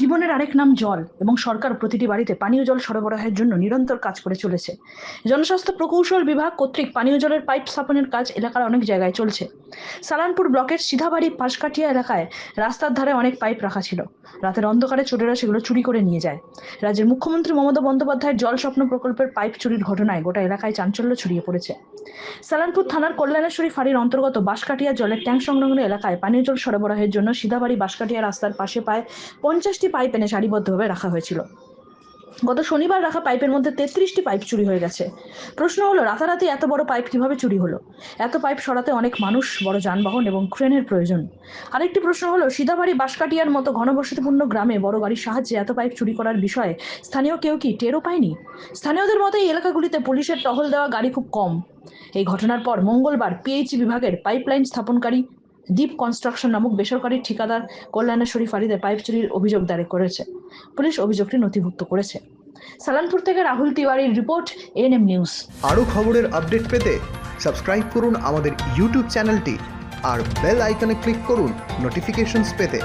জীবনের আরেক নাম জল এবং সরকার প্রতিটি বাড়িতে পানীয় জল সরবরাহের জন্য নিরন্তর কাজ করে চলেছে। জনস্বাস্থ্য প্রকৌশল বিভাগ কর্তৃক পানীয় জলের পাইপ স্থাপনের কাজ এলাকার অনেক জায়গায় চলছে। সালানপুর ব্লকের সিধাবাড়ি পাশকাঠিয়া এলাকায় রাস্তার ধারে অনেক পাইপ রাখা ছিল। রাতের অন্ধকারে চোরেরা সেগুলো চুরি করে নিয়ে যায়। রাজ্যের মুখ্যমন্ত্রী মমতা বন্দ্যোপাধ্যায়ের জল স্বপ্ন প্রকল্পের পাইপ চুরির ঘটনায় গোটা এলাকায় চাঞ্চল্য ছড়িয়ে পড়েছে। সালানপুর থানার কল্যাণেশ্বরী ফাঁড়ির অন্তর্গত বাঁশকাঠিয়া জলের ট্যাঙ্ক সংলগ্ন এলাকায় পানীয় জল সরবরাহের জন্য সিধাবাড়ি বাঁশকাঠিয়া রাস্তার পাশে পায় পঞ্চাশটি পাইপ এনে সারিবদ্ধভাবে রাখা হয়েছিল। গত শনিবার রাখা পাইপের মধ্যে তেত্রিশটি পাইপ চুরি হয়ে গেছে। প্রশ্ন হলো, রাতারাতি এত বড় পাইপ কীভাবে চুরি হলো? এত পাইপ সরাতে অনেক মানুষ, বড় যানবাহন এবং ক্রেনের প্রয়োজন। আরেকটি প্রশ্ন হলো, সিধাবাড়ি বাঁশকাঠিয়ার মতো ঘনবসতিপূর্ণ গ্রামে বড় গাড়ির সাহায্যে এত পাইপ চুরি করার বিষয়ে স্থানীয় কেউ কি টেরও পায়নি? স্থানীয়দের মতে, এই এলাকাগুলিতে পুলিশের টহল দেওয়া গাড়ি খুব কম। এই ঘটনার পর মঙ্গলবার পিএইচই বিভাগের পাইপলাইন স্থাপনকারী দ্বীপ কনস্ট্রাকশন নামক বেসরকারি ঠিকাদার কল্যাণা শরীফ আলীদের পাইপ চুরির অভিযোগ দায়ের করেছে। পুলিশ অভিযোগটি নথিভুক্ত করেছে। সালানপুর থেকে রাহুল তিওয়ারির রিপোর্ট এএনএম নিউজ আরও খবরের আপডেট পেতে সাবস্ক্রাইব করুন আমাদের ইউটিউব চ্যানেলটি আর বেল আইকনে ক্লিক করুন নোটিফিকেশনস পেতে।